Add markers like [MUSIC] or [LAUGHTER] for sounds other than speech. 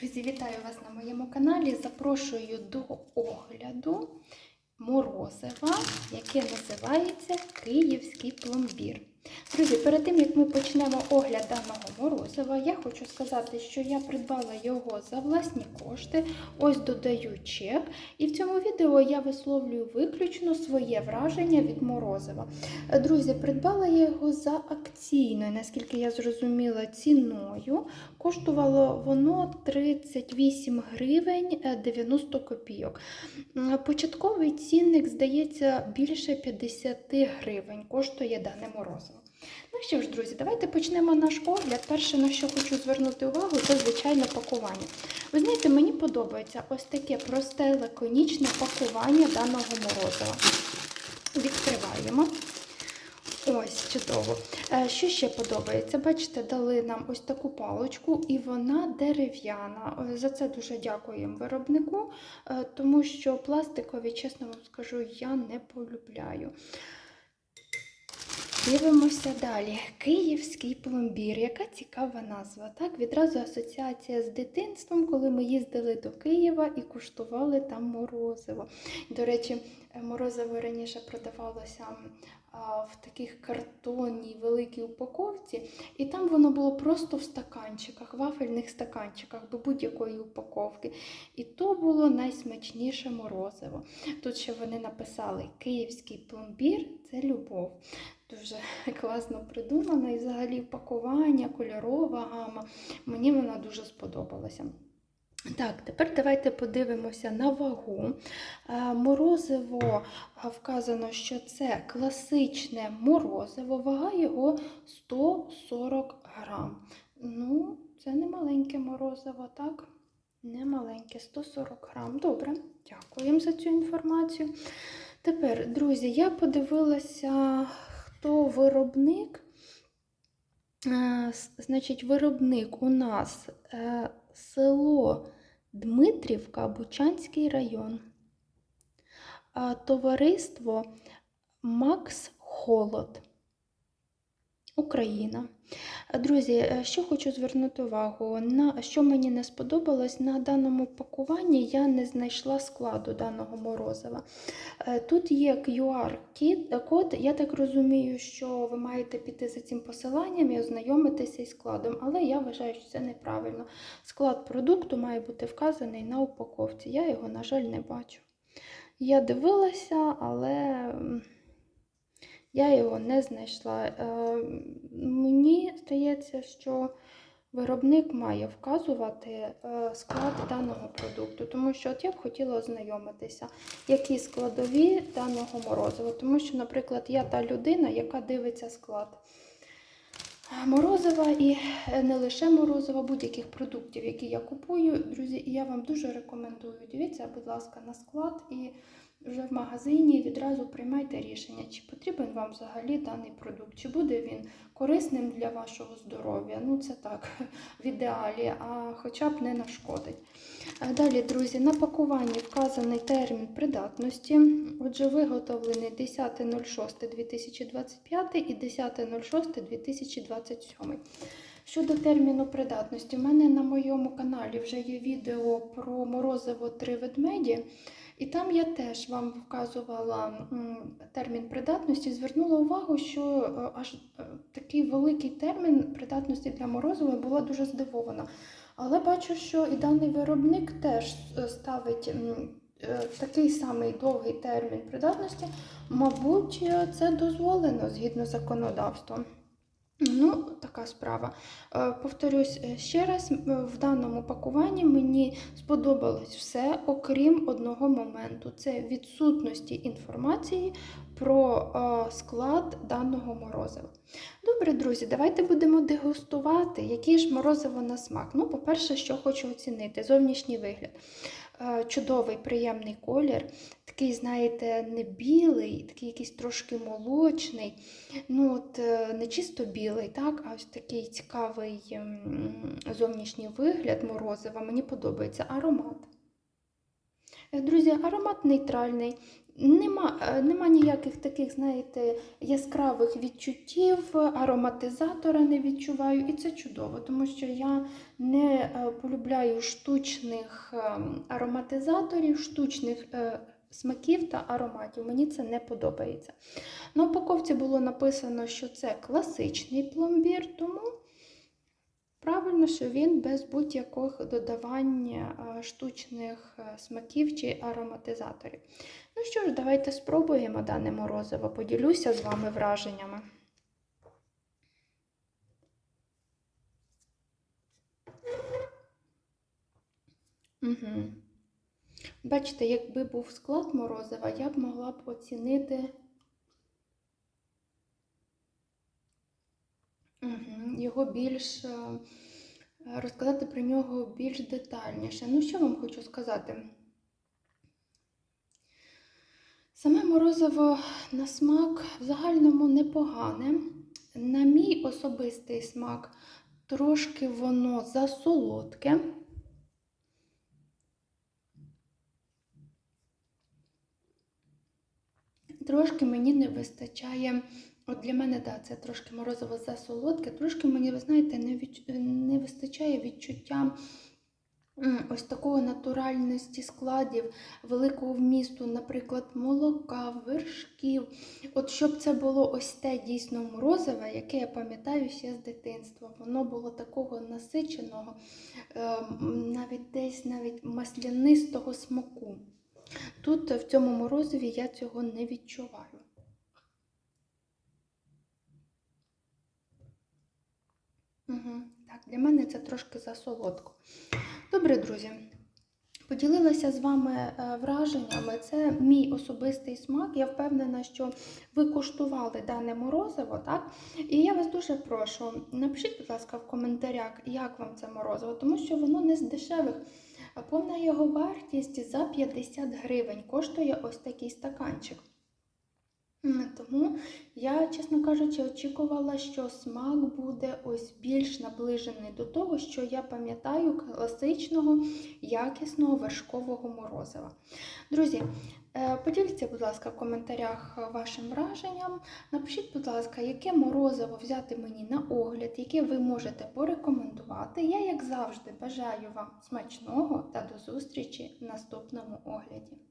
Друзі, вітаю вас на моєму каналі. Запрошую до огляду морозива, яке називається Київський пломбір. Друзі, перед тим як ми почнемо огляд даного морозива, я хочу сказати, що я придбала його за власні кошти. Ось додаю чек. І в цьому відео я висловлюю виключно своє враження від морозива. Друзі, придбала я його за акційною, наскільки я зрозуміла, ціною. Коштувало воно 38 гривень е, 90 копійок. Початковий цінник, здається, більше 50 гривень коштує дане морозиво. Ну що ж, друзі, давайте почнемо наш огляд. Перше, на що хочу звернути увагу, це звичайно пакування. Ви знаєте, мені подобається ось таке просте лаконічне пакування даного морозива. Відкриваємо. Ось, чудово. Е, Що ще подобається? Бачите, дали нам ось таку паличку, і вона дерев'яна. Е, За це дуже дякуємо виробнику, е, тому що пластикові, чесно вам скажу, я не полюбляю. Дивимося далі. Київський пломбір. Яка цікава назва. Так, відразу асоціація з дитинством, коли ми їздили до Києва і куштували там морозиво. До речі, е, морозиво раніше продавалося в таких картонній великій упаковці, і там воно було просто в стаканчиках, вафельних стаканчиках до будь-якої упаковки. І то було найсмачніше морозиво. Тут ще вони написали Київський пломбір це любов. Дуже [LAUGHS] класно придумано і взагалі пакування, кольорова гама. Мені вона дуже сподобалася. Так, тепер давайте подивимося на вагу. Е, Морозиво вказано, що це класичне морозиво, вага його 140 грам. Ну, це не маленьке морозиво, так? Не маленьке, 140 грам. Добре, дякуємо за цю інформацію. Тепер, друзі, я подивилася, хто виробник. Е, Значить, виробник у нас е, село Дмитрівка, Бучанський район. Товариство Макс Холод. Україна. Е, Друзі, е, що хочу звернути увагу, на що мені не сподобалось, на даному пакуванні я не знайшла складу даного морозива. Е, Тут є QR-код, я так розумію, що ви маєте піти за цим посиланням і ознайомитися із складом, але я вважаю, що це неправильно. Склад продукту має бути вказаний на упаковці. Я його, на жаль, не бачу. Я дивилася, але я його не знайшла. Е, Мені здається, що виробник має вказувати е, склад даного продукту, тому що от я б хотіла ознайомитися, які складові даного морозива. Тому що, наприклад, я та людина, яка дивиться склад морозива і е, не лише морозива, будь-яких продуктів, які я купую, друзі, і я вам дуже рекомендую. Дивіться, будь ласка, на склад і вже в магазині відразу приймайте рішення, чи потрібен вам взагалі даний продукт, чи буде він корисним для вашого здоров'я. Ну, це так, в ідеалі, а хоча б не нашкодить. Далі, друзі, на пакуванні вказаний термін придатності. Отже, виготовлений 10.06.2025 і 10.06.2027. Щодо терміну придатності, в мене на моєму каналі вже є відео про морозиво три ведмеді. І там я теж вам вказувала термін придатності, звернула увагу, що е, аж е, такий великий термін придатності для морозива була дуже здивована. Але бачу, що і даний виробник теж е, ставить такий самий довгий термін придатності. Мабуть, це дозволено згідно з законодавством. Ну, така справа. Е, Повторюсь е, ще раз, в даному пакуванні мені сподобалось все, окрім одного моменту це відсутності інформації про склад даного морозива. Добре, друзі, давайте будемо дегустувати, який ж морозиво на смак. Ну, по-перше, що хочу оцінити, зовнішній вигляд. Чудовий, приємний колір, такий, знаєте, не білий, такий якийсь трошки молочний. Ну, от е, не чисто білий, так, а ось такий цікавий зовнішній вигляд морозива. Мені подобається аромат. Е, Друзі, аромат нейтральний. Нема, е, нема ніяких таких, знаєте, яскравих відчуттів, ароматизатора не відчуваю, і це чудово, тому що я не е, полюбляю штучних ароматизаторів, штучних смаків та ароматів. Мені це не подобається. На упаковці було написано, що це класичний пломбір, тому правильно, що він без будь-якого додавання е, штучних е, смаків чи ароматизаторів. Ну що ж, давайте спробуємо дане морозиво. Поділюся з вами враженнями. Угу. Бачите, якби був склад морозива, я б могла б оцінити угу, його більш е, розказати про нього більш детальніше. Ну, що вам хочу сказати? Саме морозиво на смак в загальному непогане. На мій особистий смак трошки воно засолодке. Трошки мені не вистачає. От для мене, да, це трошки морозиво засолодке, трошки мені, ви знаєте, не, відч... не вистачає відчуття ось такого натуральності складів, великого вмісту, наприклад, молока, вершків. От щоб це було ось те дійсно морозиве, яке я пам'ятаю ще з дитинства. Воно було такого насиченого, е, навіть десь навіть маслянистого смаку. Тут в цьому морозиві я цього не відчуваю. Так, для мене це трошки засолодко. Добре, друзі. Поділилася з вами е, враженнями. Це мій особистий смак. Я впевнена, що ви куштували дане морозиво, так? І я вас дуже прошу, напишіть, будь ласка, в коментарях, як вам це морозиво, тому що воно не з дешевих. Повна його вартість за 50 гривень коштує ось такий стаканчик. Тому я, чесно кажучи, очікувала, що смак буде ось більш наближений до того, що я пам'ятаю класичного, якісного вершкового морозива. Друзі, е, поділіться, будь ласка, в коментарях вашим враженням. Напишіть, будь ласка, яке морозиво взяти мені на огляд, яке ви можете порекомендувати. Я, як завжди, бажаю вам смачного та до зустрічі в наступному огляді.